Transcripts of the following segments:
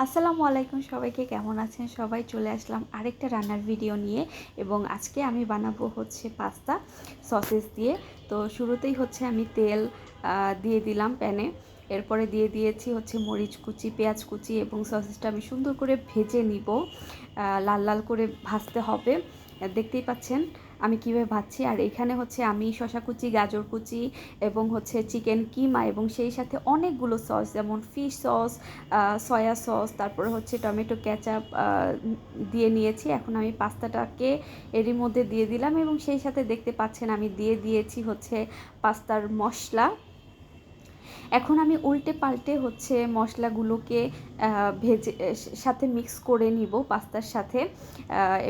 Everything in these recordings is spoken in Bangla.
আসসালামু আলাইকুম সবাইকে, কেমন আছেন? সবাই চলে আসলাম আরেকটা রান্নার ভিডিও নিয়ে এবং আজকে আমি বানাবো হচ্ছে পাস্তা সসেস দিয়ে। তো শুরুতেই হচ্ছে আমি তেল দিয়ে দিলাম প্যানে। এরপরে দিয়ে দিয়েছি হচ্ছে মরিচ কুচি, পেঁয়াজ কুচি এবং সসেসটা আমি সুন্দর করে ভেজে নিব। লাল লাল করে ভাজতে হবে। দেখতেই পাচ্ছেন আমি কীভাবে ভাজছি, আর এখানে হচ্ছে আমি শশা কুচি, গাজর কুচি এবং হচ্ছে চিকেন কিমা এবং সেই সাথে অনেকগুলো সস যেমন ফিশ সস সয়া সস তারপরে হচ্ছে টমেটো ক্যাচাপ দিয়ে নিয়েছি। এখন আমি পাস্তাটাকে এরই মধ্যে দিয়ে দিলাম এবং সেই সাথে দেখতে পাচ্ছেন আমি দিয়ে দিয়েছি হচ্ছে পাস্তার মশলা। এখন আমি উল্টে পাল্টে হচ্ছে মশলাগুলোকে ভেজে সাথে মিক্স করে নিব পাস্তার সাথে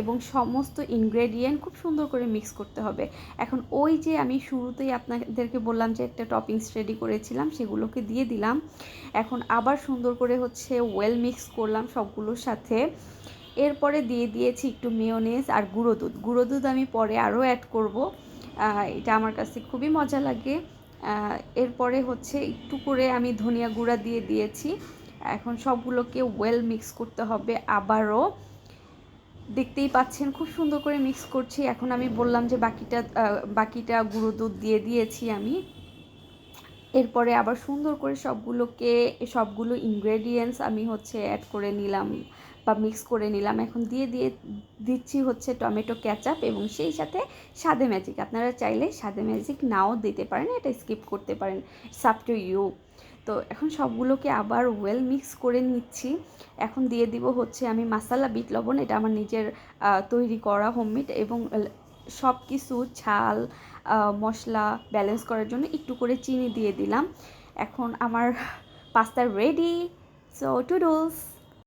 এবং সমস্ত ইনগ্রেডিয়েন্ট খুব সুন্দর করে মিক্স করতে হবে। এখন ওই যে আমি শুরুতেই আপনাদেরকে বললাম যে একটা টপিংস রেডি করেছিলাম, সেগুলোকে দিয়ে দিলাম। এখন আবার সুন্দর করে হচ্ছে ওয়েল মিক্স করলাম সবগুলোর সাথে। এরপরে দিয়ে দিয়েছি একটু মেয়োনেজ আর গুঁড়ো দুধ। গুঁড়ো দুধ আমি পরে আরও অ্যাড করব। এটা আমার কাছে খুবই মজা লাগে। এরপরে হচ্ছে একটু করে আমি ধনিয়া গুঁড়া দিয়ে দিয়েছি। এখন সবগুলোকে ওয়েল মিক্স করতে হবে আবারও। দেখতেই পাচ্ছেন, খুব সুন্দর করে মিক্স করছি। এখন আমি বললাম যে বাকিটা বাকিটা গুঁড়ো দুধ দিয়ে দিয়েছি আমি। এরপরে আবার সুন্দর করে সবগুলোকে, সবগুলো ইনগ্রেডিয়েন্টস আমি হচ্ছে অ্যাড করে নিলাম বা মিক্স করে নিলাম। এখন দিয়ে দিয়ে দিচ্ছি হচ্ছে টমেটো ক্যাচাপ এবং সেই সাথে সাদে ম্যাজিক আপনারা চাইলে সাদে ম্যাজিক নাও দিতে পারেন, এটা স্কিপ করতে পারেন। সাপ টু ইউ তো এখন সবগুলোকে আবার ওয়েল মিক্স করে নিচ্ছি। এখন দিয়ে দিব হচ্ছে আমি মাসালা বিট, লবণ, এটা আমার নিজের তৈরি করা হোমমেড এবং সব কিছু ঝাল মশলা ব্যালেন্স করার জন্য একটু করে চিনি দিয়ে দিলাম। এখন আমার পাস্তা রেডি সো টুডলস